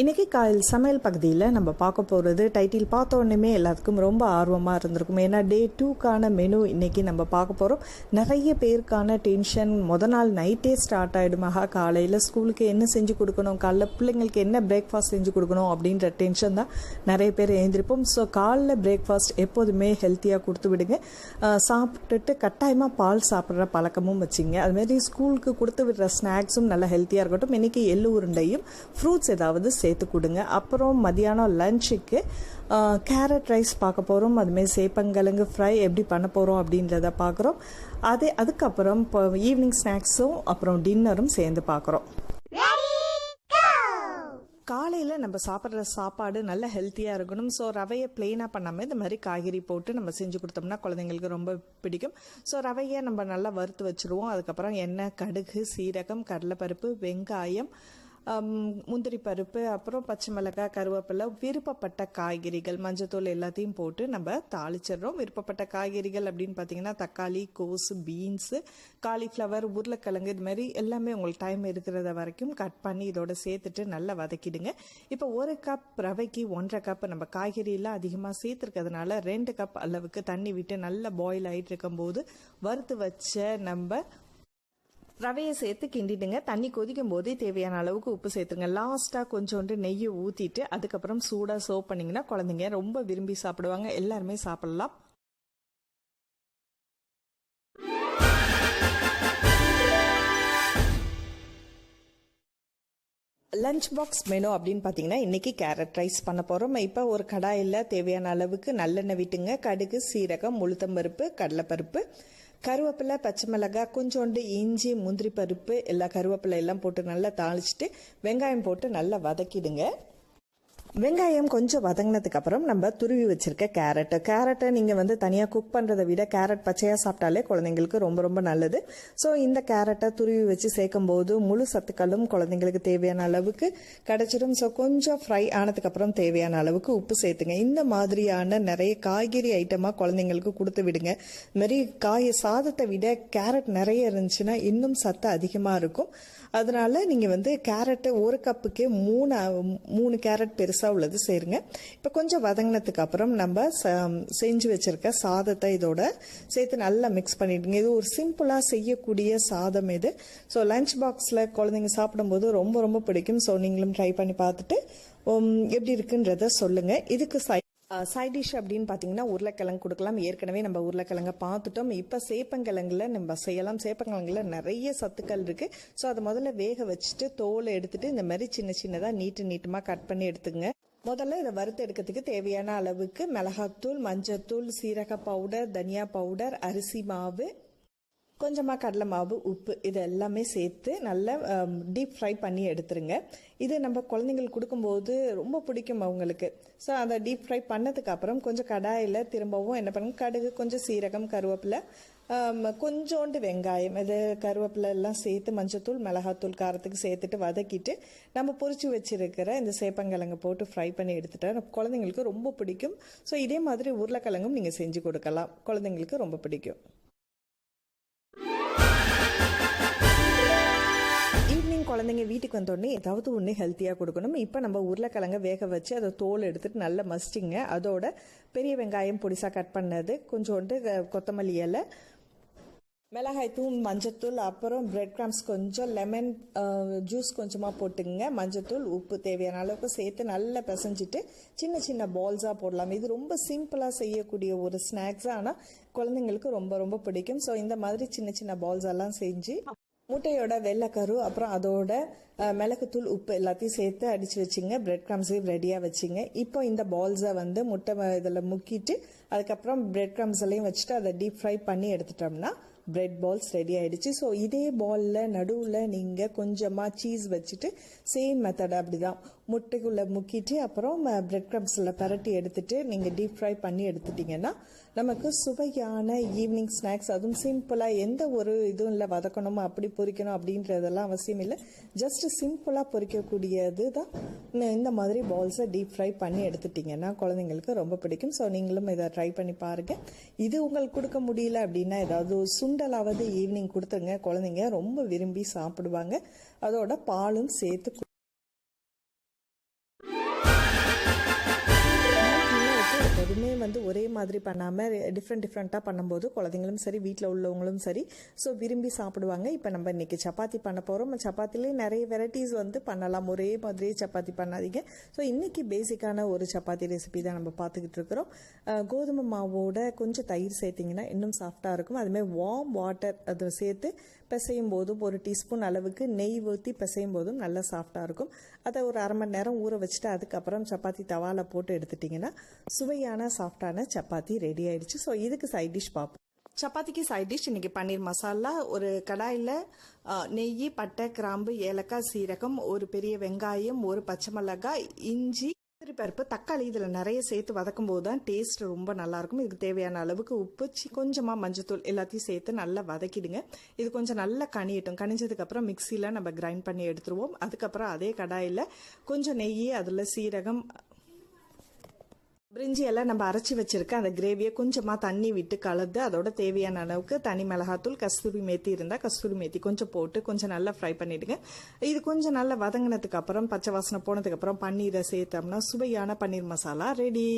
இன்றைக்கி காலையில் சமையல் பகுதியில் நம்ம பார்க்க போகிறது டைட்டில் பார்த்த உடனே எல்லாத்துக்கும் ரொம்ப ஆர்வமாக இருந்திருக்கும். ஏன்னா டே டூக்கான மெனு இன்றைக்கி நம்ம பார்க்க போகிறோம் நிறைய பேருக்கான டென்ஷன் முத நாள் நைட்டே ஸ்டார்ட் ஆகிடுமாக காலையில் ஸ்கூலுக்கு என்ன செஞ்சு கொடுக்கணும்? காலைல பிள்ளைங்களுக்கு என்ன பிரேக்ஃபாஸ்ட் செஞ்சு கொடுக்கணும்? அப்படின்ற டென்ஷன் தான் நிறைய பேர் எழுந்திருப்போம். ஸோ காலைல பிரேக்ஃபாஸ்ட் எப்போதுமே ஹெல்த்தியாக கொடுத்து விடுங்க. சாப்பிட்டுட்டு கட்டாயமாக பால் சாப்பிட்ற பழக்கமும் வச்சுங்க. அதுமாரி ஸ்கூலுக்கு கொடுத்து விடுற ஸ்நாக்ஸும் நல்லா ஹெல்த்தியாக இருக்கட்டும். இன்றைக்கி எள்ளு உருண்டையும் ஃப்ரூட்ஸ் ஏதாவது சேர்த்து கொடுங்க. அப்புறம் மதியானம் லஞ்சுக்கு கேரட் ரைஸ் பார்க்க போகிறோம் அதுமாரி சேப்பங்கிழங்கு ஃப்ரை எப்படி பண்ண போகிறோம் அப்படின்றத பார்க்குறோம். அதே அதுக்கப்புறம் இப்போ ஈவினிங் ஸ்நாக்ஸும் அப்புறம் டின்னரும் சேர்ந்து பார்க்குறோம். காலையில் நம்ம சாப்பிட்ற சாப்பாடு நல்ல ஹெல்த்தியாக இருக்கணும். ஸோ ரவையை பிளெயினாக பண்ணாமல் இந்த மாதிரி காய்கறி போட்டு நம்ம செஞ்சு கொடுத்தோம்னா குழந்தைங்களுக்கு ரொம்ப பிடிக்கும். ஸோ ரவையை நம்ம நல்லா வறுத்து வச்சுருவோம். அதுக்கப்புறம் எண்ணெய் கடுகு சீரகம் கடலைப்பருப்பு வெங்காயம் முந்திரி பருப்பு அப்புறம் பச்சை மிளகாய் கருவேப்பிலை விருப்பப்பட்ட காய்கறிகள் மஞ்சத்தூள் எல்லாத்தையும் போட்டு நம்ம தாளிச்சிடுறோம். விருப்பப்பட்ட காய்கறிகள் அப்படின்னு பார்த்தீங்கன்னா தக்காளி கோஸு பீன்ஸு காலிஃப்ளவர் உருளைக்கிழங்கு இது மாதிரி எல்லாமே உங்களுக்கு டைம் இருக்கிறத வரைக்கும் கட் பண்ணி இதோட சேர்த்துட்டு நல்லா வதக்கிடுங்க. இப்போ ஒரு கப் ரவைக்கு ஒன்றரை கப் நம்ம காய்கறியெல்லாம் அதிகமாக சேர்த்துருக்கிறதுனால ரெண்டு கப் அளவுக்கு தண்ணி விட்டு நல்லா பாயில் ஆகிட்டு இருக்கும்போது வறுத்து வச்ச நம்ம ரவையை சேர்த்து கிண்டிடுங்க தண்ணி கொதிக்கும் போதே தேவையான அளவுக்கு உப்பு சேர்த்துங்க. லாஸ்ட்டாக கொஞ்சோண்டு நெய்யை ஊற்றிட்டு அதுக்கப்புறம் சூடாக சர்வ் பண்ணிங்கன்னா குழந்தைங்க ரொம்ப விரும்பி சாப்பிடுவாங்க. எல்லாருமே சாப்பிடலாம். லஞ்ச் பாக்ஸ் மெனு அப்படின்னு பார்த்தீங்கன்னா இன்றைக்கி கேரட் ரைஸ் பண்ண போகிறோம் இப்போ ஒரு கடாயில் தேவையான அளவுக்கு நல்லெண்ணெய் விட்டுங்க. கடுகு சீரகம் உளுத்தம்பருப்பு கடலைப்பருப்பு கருவேப்பிலை பச்சை மிளகாய் கொஞ்சோண்டு இஞ்சி முந்திரி பருப்பு எல்லா கருவேப்பிலை எல்லாம் போட்டு நல்லா தாளிச்சிட்டு வெங்காயம் போட்டு நல்லா வதக்கிடுங்க. வெங்காயம் கொஞ்சம் வதங்கினதுக்கு அப்புறம் நம்ம துருவி வச்சிருக்க கேரட் கேரட்டை நீங்கள் வந்து தனியாக குக் பண்ணுறதை விட கேரட் பச்சையாக சாப்பிட்டாலே குழந்தைங்களுக்கு ரொம்ப ரொம்ப நல்லது. ஸோ இந்த கேரட்டை துருவி வச்சு சேர்க்கும் போது முழு சத்துக்களும் குழந்தைங்களுக்கு தேவையான அளவுக்கு கிடைச்சிடும். ஸோ கொஞ்சம் ஃப்ரை ஆனதுக்கப்புறம் தேவையான அளவுக்கு உப்பு சேர்த்துங்க. இந்த மாதிரியான நிறைய காய்கறி ஐட்டமாக குழந்தைங்களுக்கு கொடுத்து விடுங்க. இதுமாரி காய் சாதத்தை விட கேரட் நிறைய இருந்துச்சுன்னா இன்னும் சத்து அதிகமாக இருக்கும். அதனால நீங்கள் வந்து கேரட்டை ஒரு கப்புக்கே மூணு மூணு கேரட் பெருசாக உள்ளது. சேருங்க. இப்போ கொஞ்சம் வதங்கினதுக்கு அப்புறம் நம்ம ச- செஞ்சு வச்சுருக்க சாதத்தை இதோட சேர்த்து நல்லா மிக்ஸ் பண்ணிவிடுங்க இது ஒரு சிம்பிளாக செய்யக்கூடிய சாதம் இது. ஸோ லஞ்ச் பாக்ஸில் குழந்தைங்க சாப்பிடும்போது ரொம்ப ரொம்ப பிடிக்கும். ஸோ நீங்களும் ட்ரை பண்ணி பார்த்துட்டு எப்படி இருக்குன்றத சொல்லுங்கள் இதுக்கு சை சைட் டிஷ் அப்படின்னு பார்த்தீங்கன்னா உருளைக்கிழங்கு கொடுக்கலாம். ஏற்கனவே நம்ம உருளைக்கிழங்கை பார்த்துட்டோம். இப்போ சேப்பங்கிழங்குல நம்ம செய்யலாம். சேப்பங்கிழங்குல நிறைய சத்துக்கள் இருக்கு. ஸோ அதை முதல்ல வேக வச்சுட்டு தோலை எடுத்துட்டு இந்த மாதிரி சின்ன சின்னதாக நீட்டு நீட்டமாக கட் பண்ணி எடுத்துங்க முதல்ல இதை வறுத்து எடுக்கிறதுக்கு தேவையான அளவுக்கு மிளகாத்தூள் மஞ்சத்தூள் சீரக பவுடர் தனியா பவுடர் அரிசி மாவு கொஞ்சமாக கடலை மாவு உப்பு இது எல்லாமே சேர்த்து நல்லா டீப் ஃப்ரை பண்ணி எடுத்துருங்க. இது நம்ம குழந்தைங்களுக்கு கொடுக்கும்போது ரொம்ப பிடிக்கும் அவங்களுக்கு. ஸோ அதை டீப் ஃப்ரை பண்ணதுக்கு அப்புறம் கொஞ்சம் கடாயில் திரும்பவும் என்ன பண்ணுங்க கடுகு கொஞ்சம் சீரகம் கருவேப்பிலை கொஞ்சோண்டு வெங்காயம் இது கருவேப்பிலை எல்லாம் சேர்த்து மஞ்சத்தூள் மிளகாத்தூள் காரத்துக்கு சேர்த்துட்டு வதக்கிட்டு நம்ம பொரிச்சு வச்சிருக்கிற இந்த சேப்பங்கிழங்கு போட்டு ஃப்ரை பண்ணி எடுத்துட்டா குழந்தைங்களுக்கு ரொம்ப பிடிக்கும். ஸோ இதே மாதிரி உருளைக்கிழங்கும் நீங்கள் செஞ்சு கொடுக்கலாம். குழந்தைங்களுக்கு ரொம்ப பிடிக்கும். ஈவினிங் குழந்தைங்க வீட்டுக்கு வந்தோடனே ஏதாவது ஒன்று ஹெல்த்தியாக கொடுக்கணும். இப்போ நம்ம உருளைக்கிழங்க வேக வச்சு அதை தோல் எடுத்துட்டு நல்லா மசிச்சிங்க. அதோட பெரிய வெங்காயம் பொடிசாக கட் பண்ணது கொஞ்சோண்டு கொத்தமல்லி இலை மிளகாய் தூள் மஞ்சத்தூள் அப்புறம் பிரெட் கிராம்ஸ் கொஞ்சம் லெமன் ஜூஸ் கொஞ்சமாக போட்டுங்க மஞ்சத்தூள் உப்பு தேவையான அளவுக்கு சேர்த்து நல்லா பிசைஞ்சிட்டு சின்ன சின்ன பால்ஸாக போடலாம். இது ரொம்ப சிம்பிளாக செய்யக்கூடிய ஒரு ஸ்நாக்ஸ் ஆனால் குழந்தைங்களுக்கு ரொம்ப ரொம்ப பிடிக்கும். ஸோ இந்த மாதிரி சின்ன சின்ன பால்ஸ் எல்லாம் செஞ்சு முட்டையோட வெள்ளைக்கரு அப்புறம் அதோட மிளகுத்தூள் உப்பு எல்லாத்தையும் சேர்த்து அடித்து வச்சுங்க. பிரெட் கிரம்ஸையும் ரெடியாக வச்சுங்க. இப்போ இந்த பால்ஸை வந்து முட்டை இதில் முக்கிட்டு அதுக்கப்புறம் பிரெட் க்ரம்ஸ் எல்லாம் வச்சுட்டு அதை டீப் ஃப்ரை பண்ணி எடுத்துட்டோம்னா பிரெட் பால்ஸ் ரெடி ஆயிடுச்சு. ஸோ இதே பாலில் நடுவில் நீங்கள் கொஞ்சமாக சீஸ் வச்சுட்டு சேம் மெத்தட் அப்படிதான். முட்டைக்குள்ளே முக்கிட்டு அப்புறம் பிரெட் க்ரம்ஸில் பரட்டி எடுத்துட்டு நீங்கள் டீப் ஃப்ரை பண்ணி எடுத்துட்டிங்கன்னா நமக்கு சுவையான ஈவினிங் ஸ்நாக்ஸ் அதுவும் சிம்பிளாக எந்த ஒரு இதுவும் இல்லை வதக்கணும் அப்படி பொரிக்கணும் அப்படின்றதெல்லாம் அவசியம் இல்லை. ஜஸ்ட் சிம்பிளாக பொறிக்கக்கூடியது தான். இந்த- இந்த மாதிரி பால்ஸை டீப் ஃப்ரை பண்ணி எடுத்துட்டிங்கன்னா குழந்தைங்களுக்கு ரொம்ப பிடிக்கும். ஸோ நீங்களும் இதை ட்ரை பண்ணி பாருங்கள் இது உங்களுக்கு கொடுக்க முடியல அப்படின்னா ஏதாவது சுண்டலாவது ஈவினிங் கொடுத்துருங்க. குழந்தைங்க ரொம்ப விரும்பி சாப்பிடுவாங்க. அதோட பாலும் சேர்த்து எதுவுமே வந்து ஒரே மாதிரி பண்ணாமல் டிஃப்ரெண்ட் டிஃப்ரெண்ட்டாக பண்ணும்போது குழந்தைங்களும் சரி வீட்டில் உள்ளவங்களும் சரி ஸோ விரும்பி சாப்பிடுவாங்க. இப்போ நம்ம இன்றைக்கி சப்பாத்தி பண்ண போகிறோம் சப்பாத்திலே நிறைய வெரைட்டிஸ் வந்து பண்ணலாம். ஒரே மாதிரியே சப்பாத்தி பண்ணாதீங்க. ஸோ இன்றைக்கி பேசிக்கான ஒரு சப்பாத்தி ரெசிபி தான் நம்ம பார்த்துக்கிட்டு இருக்கிறோம். கோதுமை மாவோட கொஞ்சம் தயிர் சேர்த்திங்கன்னா இன்னும் சாஃப்டாக இருக்கும். அதுமாதிரி வார்ம் வாட்டர் அதை சேர்த்து பிசையும் போதும். ஒரு டீஸ்பூன் அளவுக்கு நெய் ஊற்றி பிசையும் போதும் நல்லா சாஃப்டாக இருக்கும். அதை ஒரு அரை மணி நேரம் ஊற வச்சுட்டு அதுக்கப்புறம் சப்பாத்தி தவால போட்டு எடுத்துட்டிங்கன்னா சுவையான சாஃப்டான சப்பாத்தி ரெடி ஆயிடுச்சு. ஸோ இதுக்கு சைட் டிஷ் பார்ப்போம் சப்பாத்திக்கு சைட் டிஷ் இன்னைக்கு பன்னீர் மசாலா ஒரு கடாயில் நெய் பட்டை கிராம்பு ஏலக்காய் சீரகம் ஒரு பெரிய வெங்காயம் ஒரு பச்சை மிளகாய் இஞ்சி பருப்பு தக்காளி இதில் நிறைய சேர்த்து வதக்கும் போது தான் டேஸ்ட் ரொம்ப நல்லா இருக்கும். இதுக்கு தேவையான அளவுக்கு உப்பு கொஞ்சமாக மஞ்சத்தூள் எல்லாத்தையும் சேர்த்து நல்லா வதக்கிடுங்க. இது கொஞ்சம் நல்லா கனியட்டும். கனிஞ்சதுக்கப்புறம் மிக்சியில் நம்ம கிரைண்ட் பண்ணி எடுத்துருவோம். அதுக்கப்புறம் அதே கடாயில் கொஞ்சம் நெய் அதில் சீரகம் பிரிஞ்சி எல்லாம் நம்ம அரைச்சி வச்சிருக்க அந்த கிரேவியை கொஞ்சமாக தண்ணி விட்டு கலந்து அதோட தேவையான அளவுக்கு தனி மிளகாத்தூள் கஸ்தூரி மேத்தி இருந்தால் கஸ்தூரி மேத்தி கொஞ்சம் போட்டு கொஞ்சம் நல்லா ஃப்ரை பண்ணிடுங்க. இது கொஞ்சம் நல்லா வதங்கினதுக்கு அப்புறம் பச்சை வாசனை போனதுக்கு அப்புறம் பன்னீரை சேர்த்தோம்னா சுவையான பன்னீர் மசாலா ரெடி